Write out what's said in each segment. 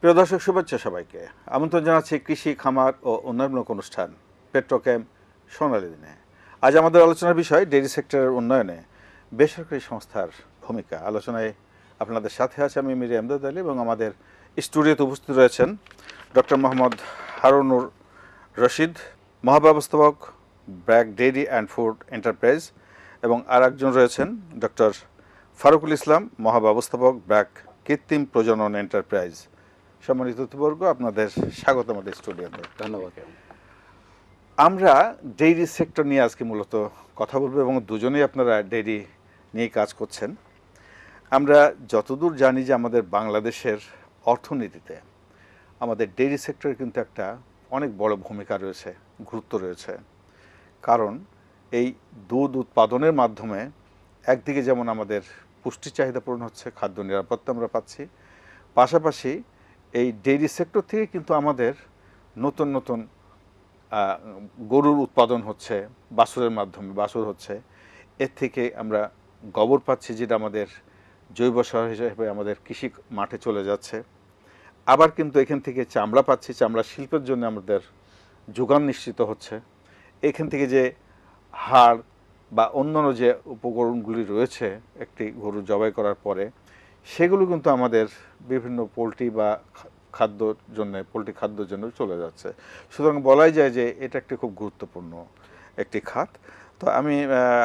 প্রিয় দর্শক, শুভেচ্ছা সবাইকে। আমন্ত্রণ জানাচ্ছি কৃষি, খামার ও উন্নয়নমূলক অনুষ্ঠান পেট্রোক্যাম সোনালী দিনে। আজ আমাদের আলোচনার বিষয়, ডেইরি সেক্টরের উন্নয়নে বেসরকারি সংস্থার ভূমিকা। আলোচনায় আপনাদের সাথে আছে আমি মিরি আমদাদ আলী এবং আমাদের স্টুডিওতে উপস্থিত রয়েছেন doctor Mohammad Harunur Rashid, মহাব্যবস্থাপক BRAC dairy and food enterprise এবং আর একজন রয়েছেন ডক্টর ফারুকুল ইসলাম মহাব্যবস্থাপক ব্র্যাক কৃত্রিম প্রজনন এন্টারপ্রাইজ। সম্মানিত অতিবর্গ আপনাদের স্বাগত আমাদের স্টুডিওতে। ধন্যবাদ। আমরা ডেইরি সেক্টর নিয়ে আজকে মূলত কথা বলব এবং দুজনেই আপনারা ডেইরি নিয়ে কাজ করছেন। আমরা যতদূর জানি যে আমাদের বাংলাদেশের অর্থনীতিতে আমাদের ডেইরি সেক্টরের কিন্তু একটা অনেক বড় ভূমিকা রয়েছে গুরুত্ব রয়েছে। কারণ এই দুধ উৎপাদনের মাধ্যমে একদিকে যেমন আমাদের পুষ্টি চাহিদা পূরণ হচ্ছে, খাদ্য নিরাপত্তা আমরা পাচ্ছি, পাশাপাশি এই ডেইরি সেক্টর থেকে কিন্তু আমাদের নতুন নতুন গরুর উৎপাদন হচ্ছে, বাছুরের মাধ্যমে বাছুর হচ্ছে। এর থেকে আমরা গোবর পাচ্ছি যেটা আমাদের জৈব সার হিসেবে আমাদের কৃষি মাঠে চলে যাচ্ছে। আবার কিন্তু এখান থেকে চামড়া পাচ্ছি, চামড়া শিল্পের জন্য আমাদের যোগান নিশ্চিত হচ্ছে। এখান থেকে যে হাড় বা অন্যান্য যে উপকরণগুলি রয়েছে একটি গরু জবাই করার পরে, সেগুলো কিন্তু আমাদের বিভিন্ন পোলট্রি বা খাদ্যর জন্য, পোলট্রি খাদ্যর জন্য চলে যাচ্ছে। সুতরাং বলাই যায় যে এটা একটি খুব গুরুত্বপূর্ণ একটি খাত। তো আমি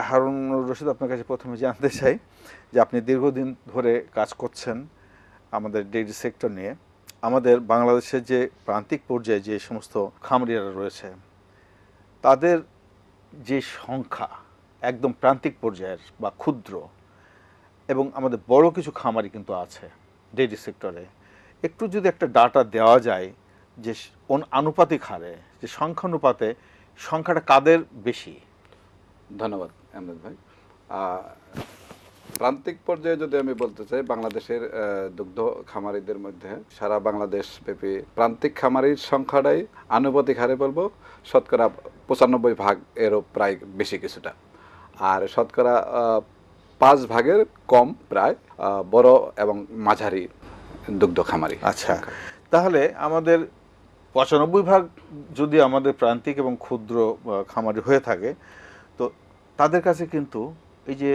হারুন রশিদ আপনার কাছে প্রথমে জানতে চাই যে আপনি দীর্ঘদিন ধরে কাজ করছেন আমাদের ডেইরি সেক্টর নিয়ে। আমাদের বাংলাদেশের যে প্রান্তিক পর্যায়ে যে সমস্ত খামারিয়ারা রয়েছে, তাদের যে সংখ্যা একদম প্রান্তিক পর্যায়ের বা ক্ষুদ্র, এবং আমাদের বড় কিছু খামারি কিন্তু আছে ডেইরি সেক্টরে, একটু যদি একটা ডাটা দেওয়া যায় যে আনুপাতিক হারে, যে সংখ্যানুপাতে সংখ্যাটা কাদের বেশি? ধন্যবাদ, আহমেদ ভাই। প্রান্তিক পর্যায়ে যদি আমি বলতে চাই বাংলাদেশের দুগ্ধ খামারিদের মধ্যে সারা বাংলাদেশ ব্যাপী প্রান্তিক খামারির সংখ্যাটাই আনুপাতিক হারে বলব শতকরা পঁচানব্বই ভাগ এরও প্রায় বেশি কিছুটা। আর শতকরা পাঁচ ভাগের কম প্রায় বড় এবং মাঝারি দুগ্ধ খামারি আচ্ছা তাহলে আমাদের পঁচানব্বই ভাগ যদি আমাদের প্রান্তিক এবং ক্ষুদ্র খামারি হয়ে থাকে তো তাদের কাছে কিন্তু এই যে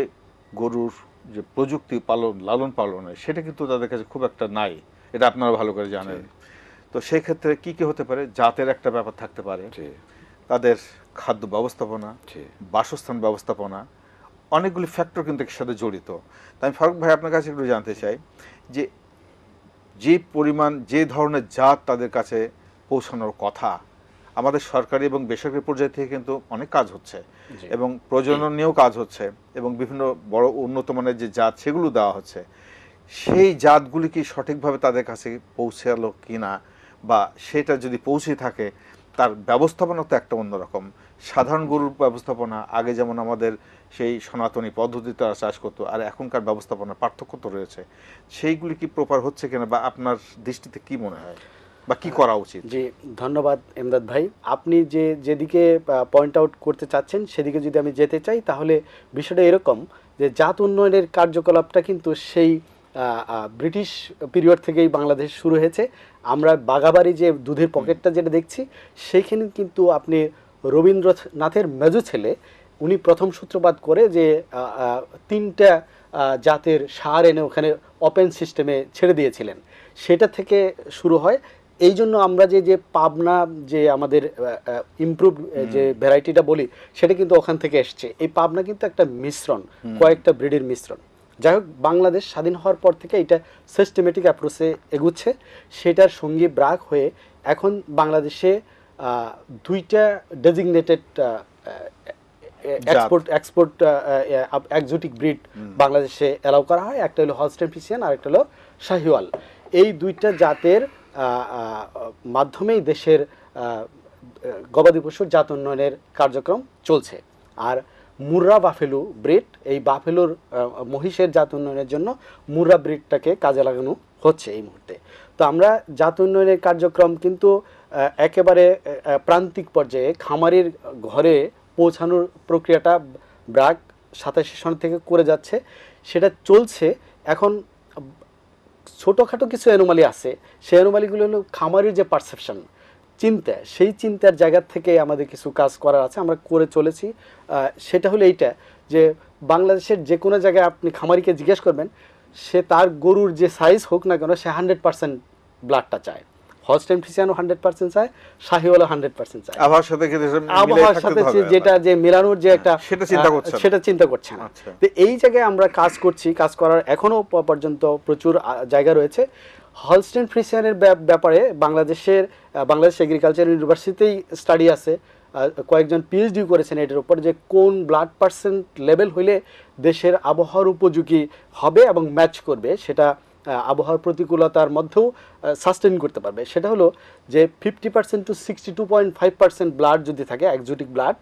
গরুর যে প্রযুক্তি পালন লালন পালনের সেটা কিন্তু তাদের কাছে খুব একটা নাই। এটা আপনারা ভালো করে জানেন। তো সেই ক্ষেত্রে কি কি হতে পারে? জাতের একটা ব্যাপার থাকতে পারে। তাদের খাদ্য ব্যবস্থাপনা বাসস্থান ব্যবস্থাপনা অনেকগুলি ফ্যাক্টর কিন্তু এর সাথে জড়িত। তাই আমি ফারুক ভাই আপনার কাছে একটু জানতে চাই যে যে পরিমাণ যে ধরনের জাত তাদের কাছে পৌঁছানোর কথা আমাদের সরকারি এবং বেসরকারি পর্যায় থেকে কিন্তু অনেক কাজ হচ্ছে এবং প্রজনন নিয়েও কাজ হচ্ছে এবং বিভিন্ন বড় উন্নত মানের যে জাত সেগুলো দেওয়া হচ্ছে। সেই জাতগুলি কি সঠিকভাবে তাদের কাছে পৌঁছালো কি না বা সেটা যদি পৌঁছে থাকে তার ব্যবস্থাপনা তো একটা অন্যরকম। সাধারণ গরুর ব্যবস্থাপনা আগে যেমন আমাদের সেই সনাতনী পদ্ধতিতে তারা চাষ করতো আর এখনকার ব্যবস্থাপনা পার্থক্য তো রয়েছে। সেইগুলি কি প্রপার হচ্ছে কিনা বা আপনার দৃষ্টিতে কি মনে হয়? বা কি করা উচিত? জি ধন্যবাদ এমদাদ ভাই। আপনি যে যেদিকে পয়েন্ট আউট করতে চাচ্ছেন সেদিকে যদি আমি যেতে চাই তাহলে বিষয়টা এরকম যে জাত উন্নয়নের কার্যকলাপটা কিন্তু সেই ব্রিটিশ পিরিয়ড থেকেই বাংলাদেশ শুরু হয়েছে। আমরা বাগাবাড়ি যে দুধের পকেটটা যেটা দেখছি সেইখানে কিন্তু আপনি রবীন্দ্রনাথের মেজো ছেলে উনি প্রথম সূত্রপাত করে যে তিনটা জাতের সার এনে ওখানে ওপেন সিস্টেমে ছেড়ে দিয়েছিলেন। সেটা থেকে শুরু হয়। এই জন্য আমরা যে যে পাবনা যে আমাদের ইমপ্রুভ যে ভ্যারাইটিটা বলি সেটা কিন্তু ওখান থেকে এসছে। এই পাবনা কিন্তু একটা মিশ্রণ কয়েকটা ব্রিডের মিশ্রণ। যাই হোক বাংলাদেশ স্বাধীন হওয়ার পর থেকে এটা সিস্টেমেটিক অ্যাপ্রোচে এগুচ্ছে। সেটার সঙ্গী ব্রাক হয়ে এখন বাংলাদেশে দুইটা designated export export exotic breed বাংলাদেশে অ্যালাউ করা হয়। একটা হলো হলস্টেন ফিসিয়ান আর একটা হলো শাহিওয়াল এই দুইটা জাতের মাধ্যমেই দেশের গবাদি পশুর জাত উন্নয়নের কার্যক্রম চলছে। আর মুর্রা বাফেলু ব্রিড, এই বাফেলুর মহিষের জাত উন্নয়নের জন্য মুর্রা ব্রিডটাকে কাজে লাগানো হচ্ছে এই মুহূর্তে। তো আমরা জাত উন্নয়নের কার্যক্রম কিন্তু একেবারে প্রান্তিক পর্যায়ে খামারির ঘরে পৌঁছানোর প্রক্রিয়াটা ব্রাক সাতাশি সন থেকে করে যাচ্ছে। সেটা চলছে। এখন ছোটোখাটো কিছু অ্যানোমালি আছে। সেই অ্যানোমালিগুলো হলো খামারের যে পারসেপশন চিন্তা, সেই চিন্তার জায়গা থেকে আমাদের কিছু কাজ করার আছে, আমরা করে চলেছি। সেটা হলো এইটা যে বাংলাদেশের যে কোনো জায়গায় আপনি খামারিকে জিজ্ঞেস করবেন, সে তার গরুর যে সাইজ হোক না কেন, সে হান্ড্রেড পার্সেন্ট ব্লাডটা চায়। হলস্টেন ফ্রিসিয়ানও হান্ড্রেড পার্সেন্ট চায় হান্ড্রেড পার্সেন্ট চায়। আবহাওয়ার সাথে আবহাওয়ার সাথে যেটা যে মেলানোর যে একটা সেটা চিন্তা করছে সেটা চিন্তা করছে না আচ্ছা। তো এই জায়গায় আমরা কাজ করছি কাজ করার এখনও পর্যন্ত প্রচুর জায়গা রয়েছে। হলস্টেন ফ্রিসিয়ানের ব্যাপারে বাংলাদেশের বাংলাদেশ এগ্রিকালচার ইউনিভার্সিটিতেই স্টাডি আছে। কয়েকজন পিএইচডি করেছেন এটার উপর যে কোন ব্লাড পার্সেন্ট লেভেল হইলে দেশের আবহাওয়ার উপযোগী হবে এবং ম্যাচ করবে সেটা আবহাওয়ার প্রতিকূলতার মধ্যেও সাস্টেন করতে পারবে। সেটা হলো যে fifty percent to sixty two point five percent blood যদি থাকে একজোটিক ব্লাড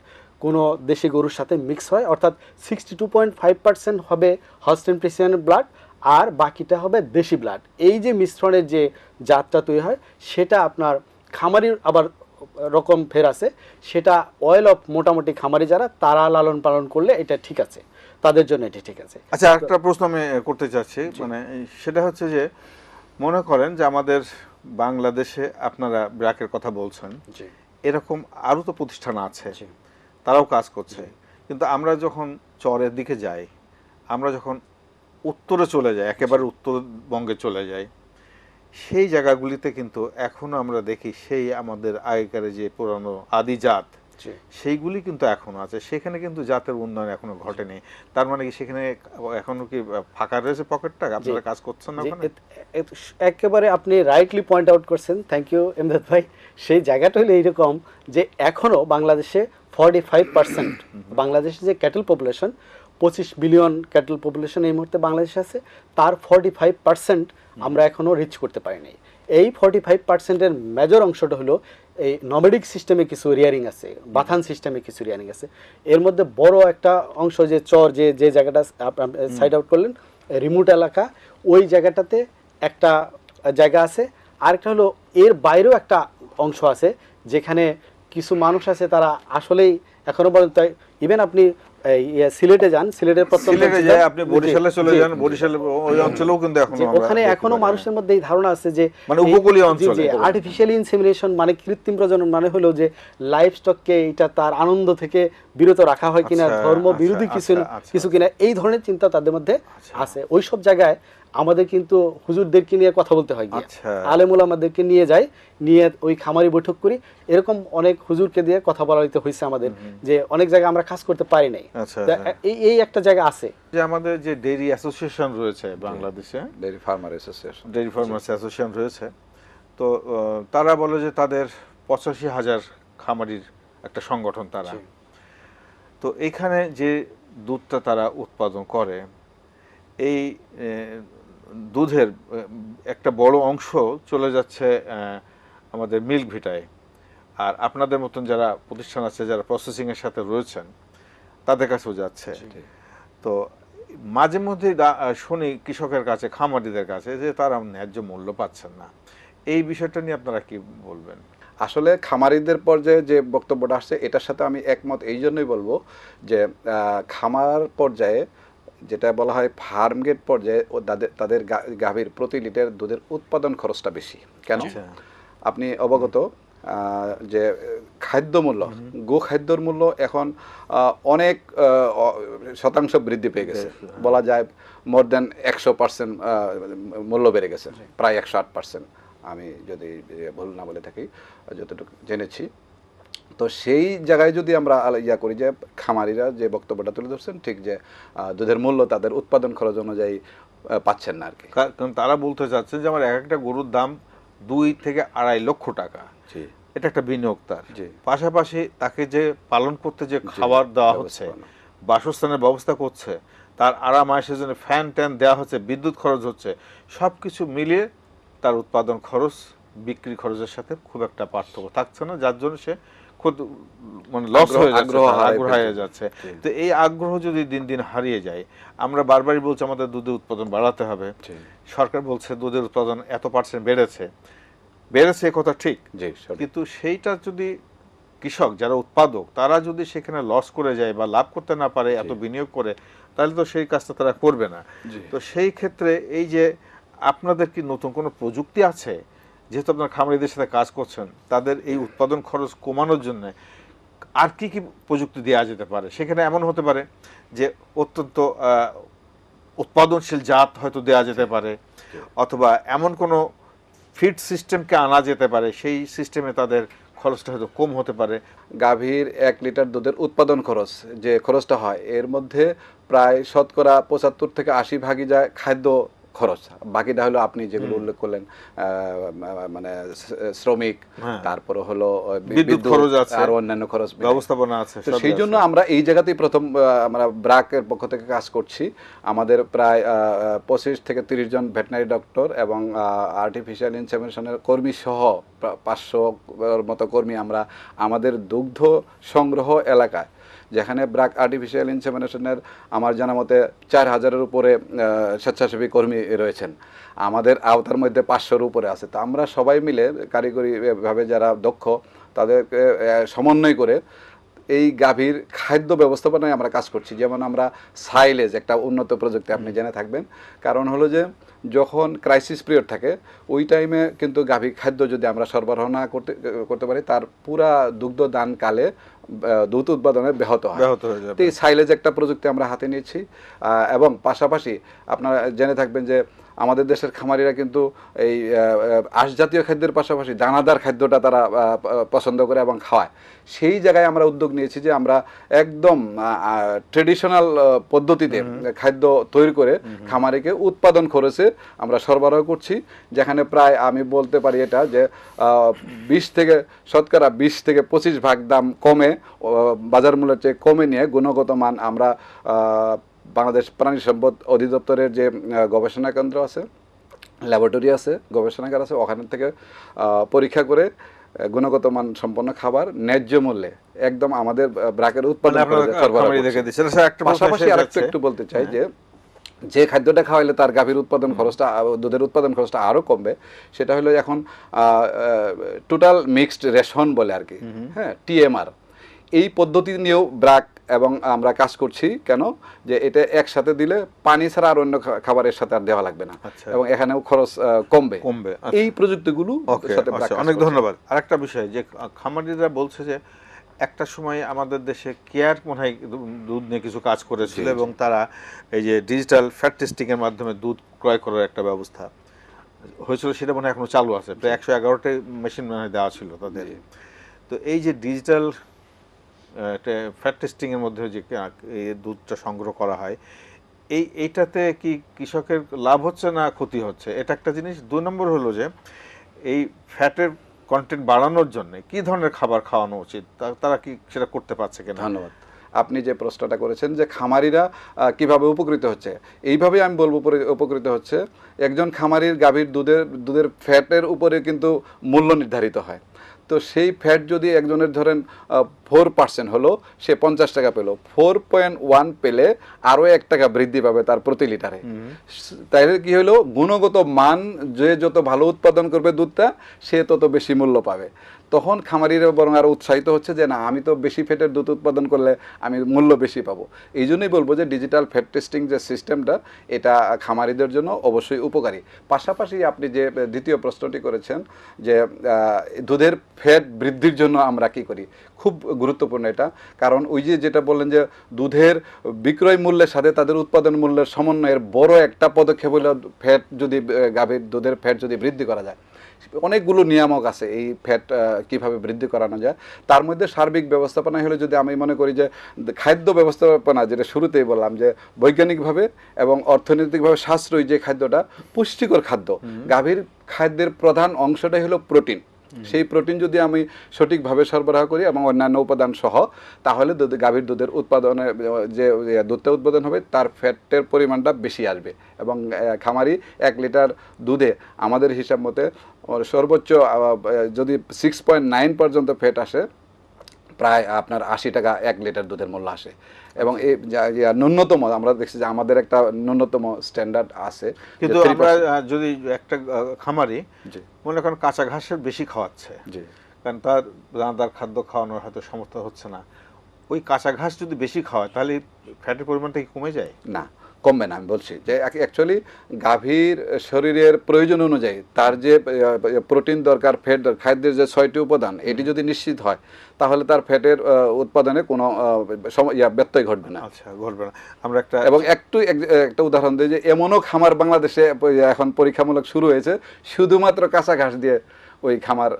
কোনো দেশি গরুর সাথে মিক্স হয়, অর্থাৎ sixty two point five percent হবে হস্টেন প্রেসিয়ানের ব্লাড আর বাকিটা হবে দেশি ব্লাড এই যে মিশ্রণের যে জাতটা তৈরি হয়, সেটা আপনার খামারির আবার রকম ফের আছে। সেটা অয়েল অফ মোটামুটি খামারি যারা, তারা লালন পালন করলে এটা ঠিক আছে। তাদের জন্য এটা ঠিক আছে। আচ্ছা একটা প্রশ্ন আমি করতে চাচ্ছি। মানে সেটা হচ্ছে যে মনে করেন যে আমাদের বাংলাদেশে আপনারা ব্র্যাকের কথা বলছেন এরকম আরও তো প্রতিষ্ঠান আছে। তারাও কাজ করছে। কিন্তু আমরা যখন চরের দিকে যাই আমরা যখন উত্তরে চলে যাই একেবারে উত্তরবঙ্গে চলে যাই সেই জায়গাগুলিতে কিন্তু এখনও আমরা দেখি সেই আমাদের আগেকার যে পুরানো আদি জাত জি সেইগুলি কিন্তু এখনও আছে। সেখানে কিন্তু জাতের উন্নয়ন এখনও ঘটেনি। তার মানে কি সেখানে এখনও কি ফাঁকা রয়েছে পকেটটা? আপনারা কাজ করছেন না ওখানে? একেবারে আপনি রাইটলি পয়েন্ট আউট করছেন। থ্যাংক ইউ এমদাদ ভাই। সেই জায়গাটা হলো এইরকম যে এখনও বাংলাদেশে ফর্টি ফাইভ পার্সেন্ট বাংলাদেশের যে ক্যাটেল পপুলেশন পঁচিশ বিলিয়ন ক্যাটেল পপুলেশন এই মুহূর্তে বাংলাদেশে আছে। তার ফর্টি ফাইভ পার্সেন্ট আমরা এখনও রিচ করতে পারিনি। এই ফর্টি ফাইভ পার্সেন্টের মেজর অংশটা হলো এই নমেডিক সিস্টেমে কিছু রিয়ারিং আছে বাথান সিস্টেমে কিছু রিয়ারিং আছে। এর মধ্যে বড় একটা অংশ যে চর যে যে জায়গাটা সাইড আউট করলেন রিমোট এলাকা ওই জায়গাটাতে একটা জায়গা আছে। আরেকটা হলো এর বাইরেও একটা অংশ আছে যেখানে কিছু মানুষ আছে তারা আসলেই এখনও পর্যন্ত ইভেন আপনি ইয়ে, সিলেটে যান সিলেটের প্রত্যন্ত সিলেটে যায় আপনি বরিশালে চলে যান বরিশালে ওই অঞ্চলেও কিন্তু এখনও ওখানে এখনও মানুষের মধ্যে এই ধারণা আছে যে মানে উপকূলীয় অঞ্চলে। আর্টিফিশিয়াল ইনসেমিনেশন মানে কৃত্রিম প্রজনন মানে হলো যে লাইফ স্টককে এটা তার আনন্দ থেকে বিরত রাখা হয় কিনা আচ্ছা, ধর্ম বিরোধী আচ্ছা, কিছু আচ্ছা। কিছু কিনা এই ধরনের চিন্তা তাদের মধ্যে। আছে ওই সব জায়গায় আমাদের কিন্তু হুজুরদেরকে নিয়ে কথা বলতে হয় গিয়ে। আচ্ছা। আলেমুল আমাদেরকে নিয়ে যাই নিয়ে ওই খামারি বৈঠক করি। এরকম অনেক হুজুরকে দিয়ে কথা বলা হইতে হয়েছে আমাদের যে অনেক জায়গায় আমরা কাজ করতে পারি নাই। আচ্ছা, আচ্ছা। এই এই একটা জায়গা আছে। যে আমাদের যে ডেইরি অ্যাসোসিয়েশন রয়েছে বাংলাদেশে dairy farmer association. Dairy farmers association রয়েছে তো তারা বলে যে তাদের পঁচাশি হাজার খামারির একটা সংগঠন তারা। তো এখানে যে দুধটা তারা উৎপাদন করে এই দুধের একটা বড় অংশ চলে যাচ্ছে আমাদের মিল্ক ভিটায়। আর আপনাদের মতন যারা প্রতিষ্ঠান আছে যারা প্রসেসিং এর সাথে রয়েছেন তাদের কাছেও যাচ্ছে। তো মাঝে মধ্যে শুনি কৃষকের কাছে খামারিদের কাছে যে তারা ন্যায্য মূল্য পাচ্ছেন না। এই বিষয়টা নিয়ে আপনারা কি বলবেন? আসলে খামারিদের পর্যায়ে যে বক্তব্যটা আসছে এটার সাথে আমি একমত। এই জন্যই বলব যে খামার পর্যায়ে যেটা বলা হয় ফার্ম গেট পর্যায়ে ও তাদের তাদের গাভীর প্রতি লিটার দুধের উৎপাদন খরচটা বেশি। কেন? আচ্ছা। আপনি অবগত যে খাদ্য মূল্য গো খাদ্যর মূল্য এখন অনেক শতাংশ বৃদ্ধি পেয়ে গেছে। বলা যায় মোর দেন একশো পার্সেন্ট মূল্য বেড়ে গেছে। প্রায় একশো আট পার্সেন্ট আমি যদি ভুল না বলে থাকি যতটুকু জেনেছি। তো সেই জায়গায় যদি আমরা ইয়া করি যে খামারিরা যে বক্তব্যটা তুলে ধরছেন ঠিক যে দুধের মূল্য তাদের উৎপাদন খরচ অনুযায়ী পাচ্ছেন না আর কি কারণ তারা বলতে চাচ্ছেন যে আমার এক একটা গরুর দাম দুই থেকে আড়াই লক্ষ টাকা। এটা একটা বিনিয়োগ তার। পাশাপাশি তাকে যে পালন করতে যে খাবার দেওয়া হচ্ছে বাসস্থানের ব্যবস্থা করছে তার আরাম আয়েসের জন্য ফ্যান ট্যান দেওয়া হচ্ছে বিদ্যুৎ খরচ হচ্ছে সব কিছু মিলিয়ে তার উৎপাদন খরচ বিক্রি খরচের সাথে খুব একটা পার্থক্য থাকছে না যার জন্য সে খুব মানে লস হয়ে আগ্রহ হারায় যাচ্ছে। তো এই আগ্রহ যদি দিন দিন হারিয়ে যায় আমরা বারবারই বলছি আমাদের দুধের উৎপাদন বাড়াতে হবে। সরকার বলছে দুধের উৎপাদন এত পার্সেন্ট বেড়েছে। বেড়েছে এ কথা ঠিক। কিন্তু সেইটা যদি কৃষক যারা উৎপাদক তারা যদি সেখানে লস করে যায় বা লাভ করতে না পারে এত বিনিয়োগ করে তাহলে তো সেই কাজটা তারা করবে না। তো সেই ক্ষেত্রে এই যে আপনাদের কি নতুন কোনো প্রযুক্তি আছে? যেহেতু আপনার খামারিদের সাথে কাজ করছেন, তাদের এই উৎপাদন খরচ কমানোর জন্য আর কি কি প্রযুক্তি দেওয়া যেতে পারে? সেখানে এমন হতে পারে যে অত্যন্ত উৎপাদনশীল জাত হয়তো দেওয়া যেতে পারে, অথবা এমন কোনো ফিড সিস্টেমকে আনা যেতে পারে, সেই সিস্টেমে তাদের খরচটা হয়তো কম হতে পারে। গাভীর এক লিটার দুধের উৎপাদন খরচ যে খরচটা হয়, এর মধ্যে প্রায় শতকরা পঁচাত্তর থেকে আশি ভাগই যায় খাদ্য খরচ। বাকিটা হলো আপনি যেগুলো উল্লেখ করলেন মানে শ্রমিক হ্যাঁ। তারপরে হলো বিদ্যুৎ খরচ আছে, আর অন্যান্য খরচ ব্যবস্থাপনা আছে তো সেই জন্য আমরা এই জায়গাতেই প্রথম আমরা ব্রাকের পক্ষ থেকে কাজ করছি। আমাদের প্রায় পঁচিশ থেকে তিরিশ জন ভেটেনারি ডক্টর এবং আর্টিফিশিয়াল ইনসেমিনেশনের কর্মী সহ পাঁচশো মতো কর্মী আমরা আমাদের দুগ্ধ সংগ্রহ এলাকায় যেখানে ব্রাক আর্টিফিশিয়াল ইনসেমিনেশনের আমার জানা মতে চার হাজারের উপরে স্বেচ্ছাসেবী কর্মী রয়েছেন। আমাদের আওতার মধ্যে পাঁচশোর উপরে আছে। তো আমরা সবাই মিলে কারিগরিভাবে যারা দক্ষ তাদেরকে সমন্বয় করে এই গাভীর খাদ্য ব্যবস্থাপনায় আমরা কাজ করছি। যেমন আমরা সাইলেজ একটা উন্নত প্রযুক্তি আপনি জেনে থাকবেন। কারণ হলো যে যখন ক্রাইসিস পিরিয়ড থাকে ওই টাইমে কিন্তু গাভী খাদ্য যদি আমরা সরবরাহ না করতে করতে পারি তার পুরা দুগ্ধ দান কালে আহ, দুধ উৎপাদনে ব্যাহত হয়। ব্যাহত হয়ে যাবে। তো এই সাইলেজ একটা প্রযুক্তি আমরা হাতে নিয়েছি। এবং পাশাপাশি আপনারা জেনে থাকবেন যে আমাদের দেশের খামারিরা কিন্তু এই আঁশ জাতীয় খাদ্যের পাশাপাশি দানাদার খাদ্যটা তারা পছন্দ করে এবং খাওয়ায়। সেই জায়গায় আমরা উদ্যোগ নিয়েছি যে আমরা একদম ট্রেডিশনাল পদ্ধতিতে খাদ্য তৈরি করে খামারিকে উৎপাদন খরচে আমরা সরবরাহ করছি যেখানে প্রায় আমি বলতে পারি এটা যে বিশ থেকে শতকরা বিশ থেকে পঁচিশ ভাগ দাম কমে বাজার মূল্যের চেয়ে কমে নিয়ে গুণগত মান আমরা বাংলাদেশ প্রাণী সম্পদ অধিদপ্তরের যে গবেষণা কেন্দ্র আছে ল্যাবরেটরি আছে গবেষণাগার আছে ওখান থেকে পরীক্ষা করে গুণগত মান সম্পন্ন খাবার ন্যায্য মূল্যে একদম আমাদের ব্রাকের উৎপাদন মানে। আচ্ছা, একটা প্রশ্ন পাশাপাশি আরেকটু একটু বলতে চাই যে যে খাদ্যটা খাওয়াইলে তার গাভীর উৎপাদন খরচটা দুধের উৎপাদন খরচটা আরও কমবে সেটা হলো এখন টোটাল মিক্সড রেশন বলে আর কি। হ্যাঁ টিএমআর এই পদ্ধতি নিয়েও ব্রাক এবং আমরা কাজ করছি কেন? যে এটা একসাথে দিলে পানি ছাড়া আর অন্য খাবারের সাথে আর দেওয়া লাগবে না। আচ্ছা। এবং এখানেও খরচ কমবে। কমবে, আচ্ছা। এই প্রযুক্তিগুলো আচ্ছা অনেক ধন্যবাদ। আর একটা বিষয় যে খামারিরা বলছে যে একটা সময় আমাদের দেশে কেয়ার মনে হয় দুধ নিয়ে কিছু কাজ করেছিল। এবং তারা এই যে ডিজিটাল ফ্যাট টেস্টিং এর মাধ্যমে দুধ ক্রয় করার একটা ব্যবস্থা হয়েছিল সেটা মনে হয় এখনও চালু আছে। প্রায় একশো এগারোটি মেশিন মনে হয় দেওয়া ছিল তাদের। তো এই যে ডিজিটাল ফ্যাট টেস্টিং এর মধ্যে যে দুধটা সংগ্রহ করা হয়, এই, এইটাতে কি কৃষকের লাভ হচ্ছে না ক্ষতি হচ্ছে? এটা একটা জিনিস। দুই নম্বর হলো যে, এই ফ্যাটের কন্টেন্ট বাড়ানোর জন্য কি ধরনের খাবার খাওয়ানো উচিত? তারা কি সেটা করতে পারছে কিনা? ধন্যবাদ। আপনি যে প্রশ্নটা করেছেন যে খামারিরা কীভাবে উপকৃত হচ্ছে এইভাবে আমি বলব উপকৃত হচ্ছে। একজন খামারির গাভীর দুধের দুধের ফ্যাটের উপরে কিন্তু মূল্য নির্ধারিত হয়। তো সেই ফ্যাট যদি একজনের ধরেন ফোর পার্সেন্ট হলো সে পঞ্চাশ টাকা পেল। ফোর পয়েন্ট ওয়ান পেলে আরও এক টাকা বৃদ্ধি পাবে তার প্রতি লিটারে। তাইলে কি হলো গুণগত মান যে যত ভালো উৎপাদন করবে দুধটা সে তত বেশি মূল্য পাবে। তখন খামারিরা বরং আরও উৎসাহিত হচ্ছে যে, না, আমি তো বেশি ফ্যাটের দুধ উৎপাদন করলে আমি মূল্য বেশি পাবো। এই জন্যই বলব যে ডিজিটাল ফ্যাট টেস্টিং যে সিস্টেমটা এটা খামারিদের জন্য অবশ্যই উপকারী। পাশাপাশি আপনি যে দ্বিতীয় প্রশ্নটি করেছেন যে দুধের ফ্যাট বৃদ্ধির জন্য আমরা কি করি, খুব গুরুত্বপূর্ণ এটা। কারণ ওই যে, যেটা বললেন যে, দুধের বিক্রয় মূল্যের সাথে তাদের উৎপাদন মূল্যের সমন্বয়ের বড় একটা পদক্ষেপ হলো ফ্যাট যদি গাভীর, দুধের ফ্যাট যদি বৃদ্ধি করা যায়। অনেকগুলো নিয়ামক আছে এই ফ্যাট কীভাবে বৃদ্ধি করানো যায়। তার মধ্যে সার্বিক ব্যবস্থাপনা হলে যদি আমি মনে করি যে খাদ্য ব্যবস্থাপনা যেটা শুরুতেই বললাম যে বৈজ্ঞানিকভাবে এবং অর্থনৈতিকভাবে সাশ্রয়ী যে খাদ্যটা পুষ্টিকর খাদ্য। গাভীর খাদ্যের প্রধান অংশটাই হলো প্রোটিন সেই প্রোটিন যদি আমি সঠিকভাবে সরবরাহ করি এবং অন্যান্য উপাদান সহ তাহলে দুধ গাভীর দুধের উৎপাদনে যে দুধটা উৎপাদন হবে তার ফ্যাটের পরিমাণটা বেশি আসবে। এবং খামারি এক লিটার দুধে আমাদের হিসাব মতে সর্বোচ্চ যদি সিক্স পয়েন্ট নাইন পর্যন্ত ফ্যাট আসে প্রায় আপনার আশি টাকা এক লিটার দুধের মূল্য আসে। এবং এই ন্যূনতম আমরা দেখছি যে আমাদের একটা ন্যূনতম স্ট্যান্ডার্ড আছে কিন্তু আমরা যদি একটা খামারি মনে করেন কাঁচা ঘাসের বেশি খাওয়াচ্ছে জি। কারণ তার দানাদার খাদ্য খাওয়ানোর হয়তো সমর্থ হচ্ছে না। ওই কাঁচা ঘাস যদি বেশি খাওয়ায় তাহলে ফ্যাটের পরিমাণটা কি কমে যায়? না। কমবে না আমি বলছি যে অ্যাকচুয়ালি গাভীর শরীরের প্রয়োজন অনুযায়ী তার যে প্রোটিন দরকার ফ্যাট দরকার খাদ্যের যে ছয়টি উপাদান এটি যদি নিশ্চিত হয় তাহলে তার ফ্যাটের উৎপাদনে কোনো ইয়া, ব্যত্যয় ঘটবে না। আচ্ছা ঘটবে না। আমরা একটা এবং একটু একটা উদাহরণ দিই যে এমনও খামার বাংলাদেশে এখন পরীক্ষামূলক শুরু হয়েছে শুধুমাত্র কাঁচা ঘাস দিয়ে ওই খামার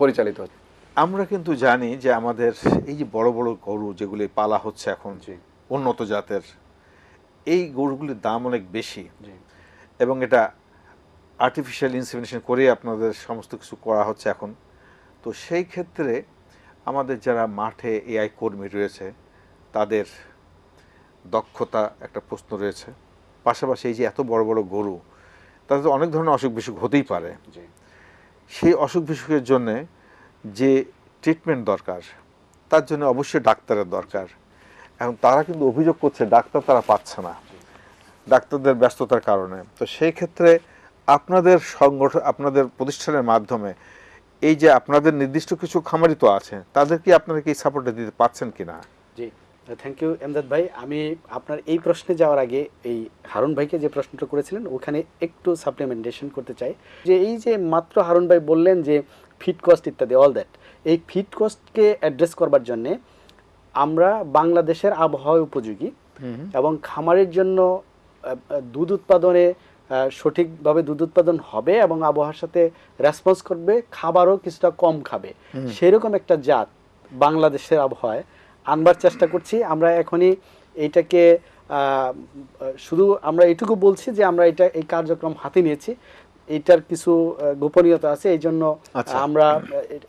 পরিচালিত হচ্ছে। আমরা কিন্তু জানি যে আমাদের এই যে বড় বড় গরু যেগুলি পালা হচ্ছে এখন যে উন্নত জাতের এই গরুগুলির দাম অনেক বেশি। এবং এটা আর্টিফিশিয়াল ইনসেমিনেশন করে আপনাদের সমস্ত কিছু করা হচ্ছে এখন। তো সেই ক্ষেত্রে আমাদের যারা মাঠে এআই কর্মী রয়েছে তাদের দক্ষতা একটা প্রশ্ন রয়েছে। পাশাপাশি এই যে এত বড় বড় গরু তাদের তো অনেক ধরনের অসুখ বিসুখ হতেই পারে। সেই অসুখ বিসুখের জন্যে যে ট্রিটমেন্ট দরকার তার জন্য অবশ্যই ডাক্তারের দরকার। এখন তারা কিন্তু অভিযোগ করছে, ডাক্তার তারা পাচ্ছে না। ডাক্তারদের ব্যস্ততার কারণে। তো সেই ক্ষেত্রে আপনাদের সংগঠন আপনাদের প্রতিষ্ঠানের মাধ্যমে এই যে আপনাদের নির্দিষ্ট কিছু খামারি তো আছে, তাদের কি আপনারা কি সাপোর্টে দিতে পাচ্ছেন কিনা? জি। থ্যাংক ইউ এমদাদ ভাই। আমি আপনার এই প্রশ্নে যাওয়ার আগে এই হারুন ভাইকে যে প্রশ্নটা করেছিলেন, ওখানে একটু সাপ্লিমেন্টেশন করতে চাই। যে এই যে মাত্র হারুন ভাই বললেন যে ফিট কস্ট ইত্যাদি অল দ্যাট এই ফিট কস্টকে অ্যাড্রেস করবার জন্যে আমরা বাংলাদেশের আবহাওয়া উপযোগী এবং খামারের জন্য দুধ উৎপাদনে সঠিকভাবে দুধ উৎপাদন হবে এবং আবহাওয়ার সাথে রেসপন্স করবে খাবারও কিছুটা কম খাবে। সেরকম একটা জাত বাংলাদেশের আবহাওয়ায় আনবার চেষ্টা করছি। আমরা এখনই এইটাকে আহ, শুধু আমরা এটুকু বলছি যে আমরা এটা এই কার্যক্রম হাতে নিয়েছি। এইটার কিছু গোপনীয়তা আছে এই জন্য আচ্ছা। আমরা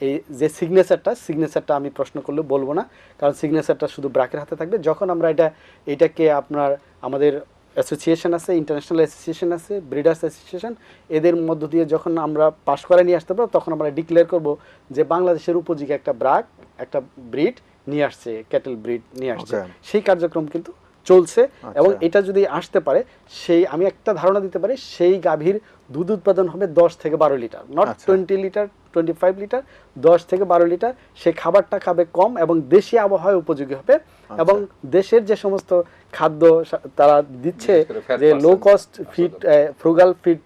এই যে সিগনেচারটা সিগনেচারটা আমি প্রশ্ন করলে বলব না কারণ সিগনেচারটা শুধু ব্রাকের হাতে থাকবে। যখন আমরা এটা এটাকে আপনার আমাদের অ্যাসোসিয়েশন আছে ইন্টারন্যাশনাল অ্যাসোসিয়েশন আছে ব্রিডার্স অ্যাসোসিয়েশন এদের মধ্য দিয়ে যখন আমরা পাশ করে নিয়ে আসতে পারব তখন আমরা ডিক্লেয়ার করব যে বাংলাদেশের উপযোগী একটা ব্রাক একটা ব্রিড নিয়ে আসছে ক্যাটেল ব্রিড নিয়ে আসছে। সেই কার্যক্রম কিন্তু চলছে এবং আচ্ছা। এটা যদি আসতে পারে সেই আমি একটা ধারণা দিতে পারি সেই গাভীর দুধ উৎপাদন হবে দশ থেকে বারো লিটার নট আচ্ছা। Twenty litre twenty five litre দশ থেকে বারো লিটার সে খাবারটা খাবে কম এবং দেশি আবহাওয়ায় উপযোগী হবে আচ্ছা। এবং দেশের যে সমস্ত খাদ্য তারা দিচ্ছে যে low cost feed frugal feed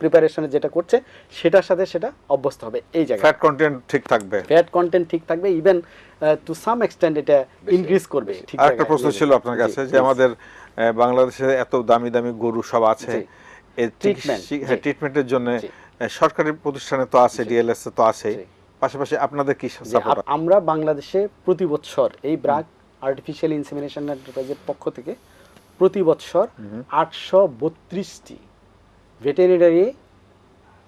প্রিপারেশনে যেটা করছে সেটার সাথে সেটা অভ্যস্ত হবে এই জায়গায়। ফ্যাট কন্টেন্ট ঠিক থাকবে। ফ্যাট কন্টেন্ট ঠিক থাকবে ইভেন টু সাম এক্সটেন্ট এটা ইনক্রিজ করবে ঠিক জায়গায়। প্রশ্ন ছিল আপনার কাছে যে আমাদের বাংলাদেশে এত দামি দামি গরু সব আছে। হ্যাঁ, ট্রিটমেন্টের জন্য। সরকারি প্রতিষ্ঠানে তো আছে ডিএলএস তো আছে। পাশাপাশি আপনাদের কি সাপোর্ট আমরা বাংলাদেশে প্রতি বছর এই ব্রাক আর্টিফিশিয়াল ইনসেমিনেশন এন্টারপ্রাইজের পক্ষ থেকে প্রতি বছর আটশো বত্রিশটি ভেটেরিনারি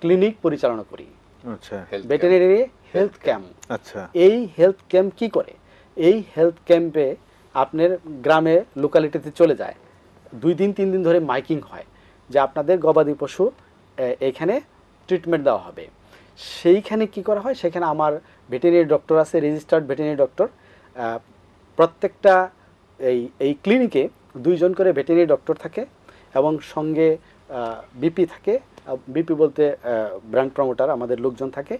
ক্লিনিক পরিচালনা করি। আচ্ছা। ভেটেরিনারি হেলথ ক্যাম্প আচ্ছা। এই হেলথ ক্যাম্প কি করে? এই হেলথ ক্যাম্পে আপনার গ্রামে লোকালিটিতে চলে যায়। দুই দিন তিন দিন ধরে মাইকিং হয় যে আপনাদের গবাদি পশু এখানে ট্রিটমেন্ট দেওয়া হবে। সেইখানে কি করা হয়? সেখানে আমার ভেটেরিনারি ডক্টর আছে রেজিস্টার্ড ভেটেরিনারি ডক্টর প্রত্যেকটা এই এই ক্লিনিকে দুইজন করে ভেটেরিনারি ডক্টর থাকে এবং সঙ্গে বিপি থাকে। বিপি বলতে ব্র্যান্ড প্রমোটার আমাদের লোকজন থাকে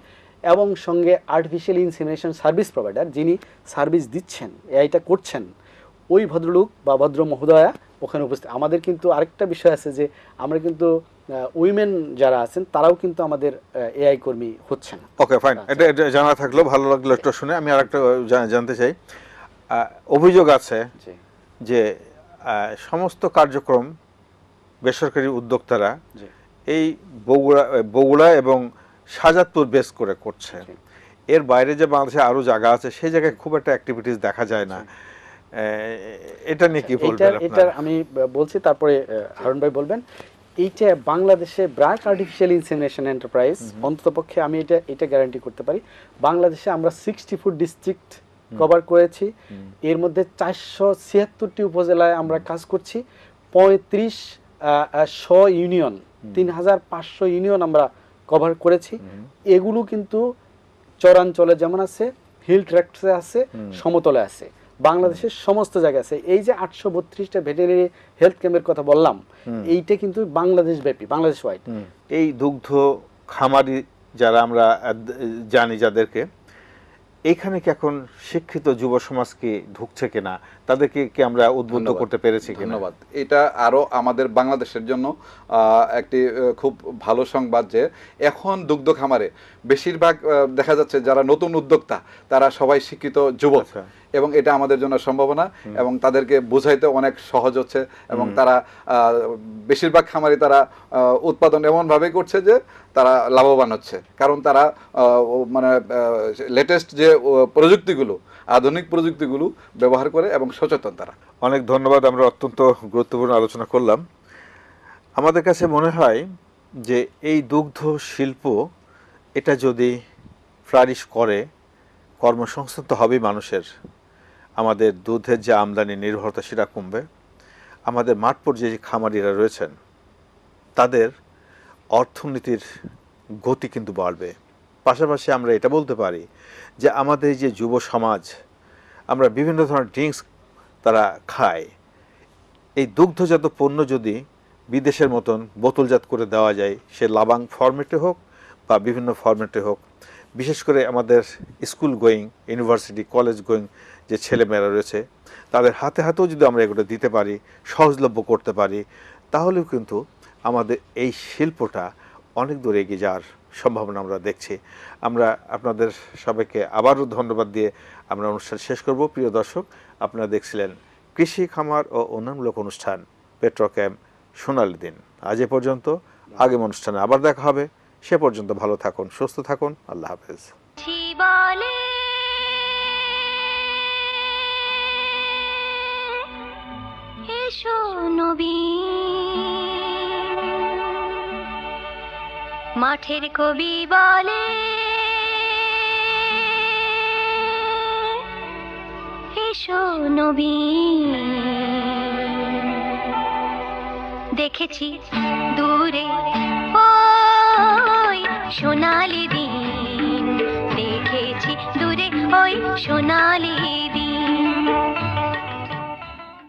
এবং সঙ্গে আর্টিফিশিয়াল ইনসিমিনেশন সার্ভিস প্রোভাইডার যিনি সার্ভিস দিচ্ছেন এইটা করছেন, ওই ভদ্রলোক বা ভদ্র মহোদয়া ওখানে উপস্থিত। আমাদের কিন্তু আরেকটা বিষয় আছে যে আমরা কিন্তু উইমেন যারা আছেন তারাও কিন্তু আমাদের এআই কর্মী হচ্ছেন ওকে ফাইন আচ্ছা। এটা এটা জানা থাকল ভালো লাগল একটু শুনে। আমি আরেকটা জা- জানতে চাই। অভিযোগ আছে যে সমস্ত কার্যক্রম বেসরকারি উদ্যোক্তারা এই বগুড়া বগুড়া এবং সাজাদপুর বেস করে করছে। এর বাইরে যে বাংলাদেশে আরও জায়গা আছে সেই জায়গায় খুব একটা অ্যাক্টিভিটিস দেখা যায় না। এটা নিয়ে কি এটা বলবেন এটা আমি বলছি তারপরে হারুন ভাই বলবেন। এইটা বাংলাদেশে ব্রাক আর্টিফিশিয়াল ইনসিমিনেশন এন্টারপ্রাইজ অন্ততপক্ষে আমি এটা এটা গ্যারান্টি করতে পারি। বাংলাদেশে আমরা সিক্সটি ফোর ডিস্ট্রিক্ট কভার করেছি। এর মধ্যে চারশো ছিয়াত্তরটি উপজেলায় আমরা কাজ করছি। পঁয়ত্রিশ শ ইউনিয়ন তিন হাজার পাঁচশো ইউনিয়ন আমরা কভার করেছি। এগুলো কিন্তু চরাঞ্চলে যেমন আছে হিল ট্র্যাক্টসে আছে সমতলে আছে। বাংলাদেশের সমস্ত জায়গায় আছে। এই যে আটশো বত্রিশটা ভেটেরিনারি হেলথ ক্যাম্পের কথা বললাম এইটা কিন্তু বাংলাদেশ ব্যাপী বাংলাদেশ ওয়াইড এই দুগ্ধ খামারি যারা আমরা জানি যাদেরকে এখানে কি এখন শিক্ষিত যুব সমাজকে ঢুকছে কিনা? তাদেরকে কি আমরা উদ্বুদ্ধ করতে পেরেছি ধন্যবাদ। এটা আরও আমাদের বাংলাদেশের জন্য একটি খুব ভালো সংবাদ যে এখন দুগ্ধ খামারে বেশিরভাগ দেখা যাচ্ছে যারা নতুন উদ্যোক্তা তারা সবাই শিক্ষিত যুবক আচ্ছা। এবং এটা আমাদের জন্য সম্ভাবনা এবং তাদেরকে বোঝাইতে অনেক সহজ হচ্ছে এবং তারা বেশিরভাগ খামারি তারা উৎপাদন এমন ভাবে করছে যে তারা লাভবান হচ্ছে। কারণ তারা মানে লেটেস্ট যে প্রযুক্তিগুলো আধুনিক প্রযুক্তিগুলো ব্যবহার করে এবং সচেতন তারা। অনেক ধন্যবাদ, আমরা অত্যন্ত গুরুত্বপূর্ণ আলোচনা করলাম। আমাদের কাছে মনে হয় যে এই দুগ্ধ শিল্প, এটা যদি ফ্লারিশ করে, কর্মসংস্থান তো হবেই মানুষের। আমাদের দুধের যে আমদানি নির্ভরতা সেটা কমবে। আমাদের মাঠ পর্যায়ে যে খামারিরা রয়েছেন, তাদের অর্থনীতির গতি কিন্তু বাড়বে। পাশাপাশি আমরা এটা বলতে পারি যে আমাদের যে যুব সমাজ, আমরা বিভিন্ন ধরনের ড্রিঙ্কস তারা খায়। এই দুগ্ধজাত পণ্য যদি বিদেশের মতন বোতলজাত করে দেওয়া যায়, সে লাবাং ফরম্যাটে হোক বা বিভিন্ন ফরম্যাটে হোক, বিশেষ করে আমাদের school going, university, college going যে ছেলেমেয়েরা রয়েছে, তাদের হাতে হাতেও যদি আমরা এগুলো দিতে পারি, সহজলভ্য করতে পারি, তাহলেও কিন্তু আমাদের এই শিল্পটা অনেক দূর এগিয়ে যাওয়ার সম্ভাবনা আমরা দেখছি। আমরা আপনাদের সবাইকে আবারও ধন্যবাদ দিয়ে আমরা অনুষ্ঠান শেষ করব। প্রিয় দর্শক, আপনারা দেখছিলেন কৃষি, খামার ও অন্যান্যমূলক অনুষ্ঠান পেট্রোক্যাম সোনালী দিন। আজ এ পর্যন্ত আগামী অনুষ্ঠানে আবার দেখা হবে। সে পর্যন্ত ভালো থাকুন, সুস্থ থাকুন। আল্লাহ হাফেজ। ছি মাঠের কবি বলে, এসো নবীন দেখেছি দূরে ওই সোনালি দিন, দেখেছি দূরে ওই সোনালি দিন।